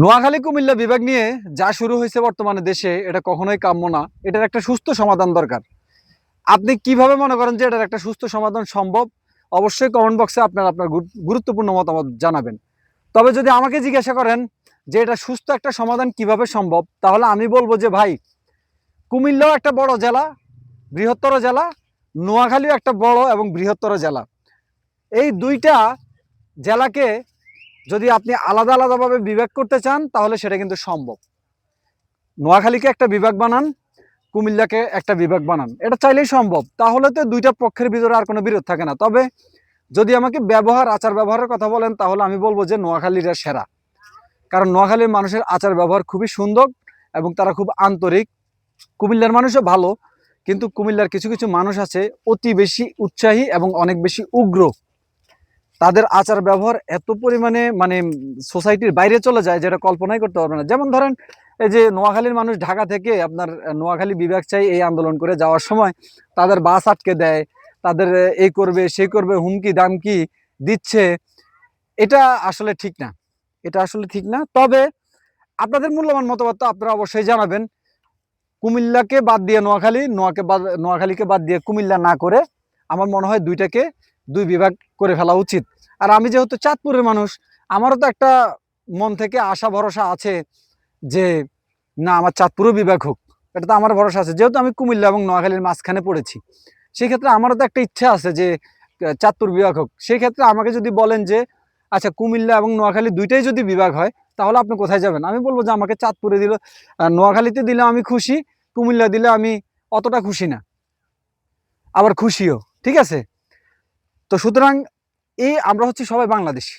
নোয়াখালী, কুমিল্লা বিভাগ নিয়ে যা শুরু হয়েছে বর্তমানে দেশে, এটা কখনোই কাম্য না। এটার একটা সুস্থ সমাধান দরকার। আপনি কীভাবে মনে করেন যে এটার একটা সুস্থ সমাধান সম্ভব? অবশ্যই কমেন্ট বক্সে আপনার আপনার গুরুত্বপূর্ণ মতামত জানাবেন। তবে যদি আমাকে জিজ্ঞাসা করেন যে এটা সুস্থ একটা সমাধান কীভাবে সম্ভব, তাহলে আমি বলব যে ভাই, কুমিল্লাও একটা বড় জেলা, বৃহত্তর জেলা, নোয়াখালীও একটা বড় এবং বৃহত্তর জেলা। এই দুইটা জেলাকে যদি আপনি আলাদা আলাদাভাবে বিভাগ করতে চান, তাহলে সেটা কিন্তু সম্ভব। নোয়াখালীকে একটা বিভাগ বানান, কুমিল্লাকে একটা বিভাগ বানান। এটা চাইলেই সম্ভব। তাহলে তো দুইটা পক্ষের ভিতরে আর কোনো বিরোধ থাকে না। তবে যদি আমাকে ব্যবহার, আচার ব্যবহারের কথা বলেন, তাহলে আমি বলব যে নোয়াখালীরা সেরা। কারণ নোয়াখালীর মানুষের আচার ব্যবহার খুবই সুন্দর এবং তারা খুব আন্তরিক। কুমিল্লার মানুষও ভালো, কিন্তু কুমিল্লার কিছু কিছু মানুষ আছে অতি বেশি উৎসাহী এবং অনেক বেশি উগ্র। তাদের আচার ব্যবহার এত পরিমাণে মানে সোসাইটির বাইরে চলে যায় যেটা কল্পনাই করতে পারবে না। যেমন ধরেন, এই যে নোয়াখালীর মানুষ ঢাকা থেকে আপনার নোয়াখালী বিভাগ চাই এই আন্দোলন করে যাওয়ার সময় তাদের বাস আটকে দেয়, তাদের এই করবে সেই করবে, হুমকি, দামকি দিচ্ছে। এটা আসলে ঠিক না। এটা আসলে ঠিক না। তবে আপনাদের মূল্যবান মতামত তো আপনারা অবশ্যই জানাবেন। কুমিল্লাকে বাদ দিয়ে নোয়াখালী, নোয়াকে বাদ, নোয়াখালীকে বাদ দিয়ে কুমিল্লা না করে আমার মনে হয় দুইটাকে দুই বিভাগ করে ফেলা উচিত। আর আমি যেহেতু চাঁদপুরের মানুষ, আমারও তো একটা মন থেকে আশা, ভরসা আছে যে, না, আমার চাঁদপুরও বিভাগ হোক। এটা তো আমার ভরসা আছে। যেহেতু আমি কুমিল্লা এবং নোয়াখালীর মাঝখানে পড়েছি সেই ক্ষেত্রে আমারও তো একটা ইচ্ছা আছে যে, চাঁদপুর বিভাগ হোক। সেই ক্ষেত্রে আমাকে যদি বলেন যে আচ্ছা কুমিল্লা এবং নোয়াখালী দুইটাই যদি বিভাগ হয়, তাহলে আপনি কোথায় যাবেন? আমি বলব যে, আমাকে চাঁদপুরে দিল নোয়াখালীতে দিলে আমি খুশি, কুমিল্লা দিলে আমি অতটা খুশি না। আবার খুশিও। ঠিক আছে? তো সুতরাং এই আমরা হচ্ছে সবাই বাংলাদেশি।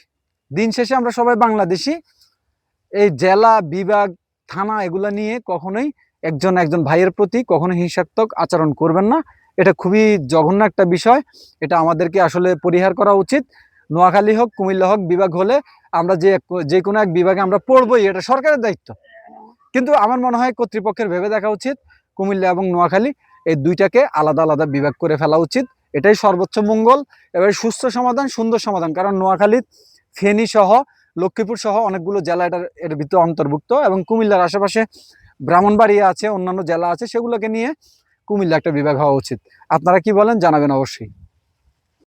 দিন শেষে আমরা সবাই বাংলাদেশি। এই জেলা, বিভাগ, থানা এগুলো নিয়ে কখনোই একজন একজন ভাইয়ের প্রতি কখনো হিংসাত্মক আচরণ করবেন না। এটা খুবই জঘন্য একটা বিষয়। এটা আমাদেরকে আসলে পরিহার করা উচিত। নোয়াখালী হোক, কুমিল্লা হোক, বিভাগ হলে আমরা যে যে কোনো এক বিভাগে আমরা পড়বই, এটা সরকারের দায়িত্ব। কিন্তু আমার মনে হয় কর্তৃপক্ষের ভেবে দেখা উচিত। কুমিল্লা এবং নোয়াখালী এই দুইটাকে আলাদা আলাদা বিভাগ করে ফেলা উচিত। এটাই সর্বোচ্চ মঙ্গল। এবার সুস্থ সমাধান, সুন্দর সমাধান। কারণ নোয়াখালী, ফেনী সহ, লক্ষ্মীপুর সহ অনেকগুলো জেলা এটার, এর ভিতরে অন্তর্ভুক্ত এবং কুমিল্লার আশেপাশে ব্রাহ্মণবাড়িয়া আছে, অন্যান্য জেলা আছে, সেগুলোকে নিয়ে কুমিল্লা একটা বিভাগ হওয়া উচিত। আপনারা কি বলেন, জানাবেন অবশ্যই।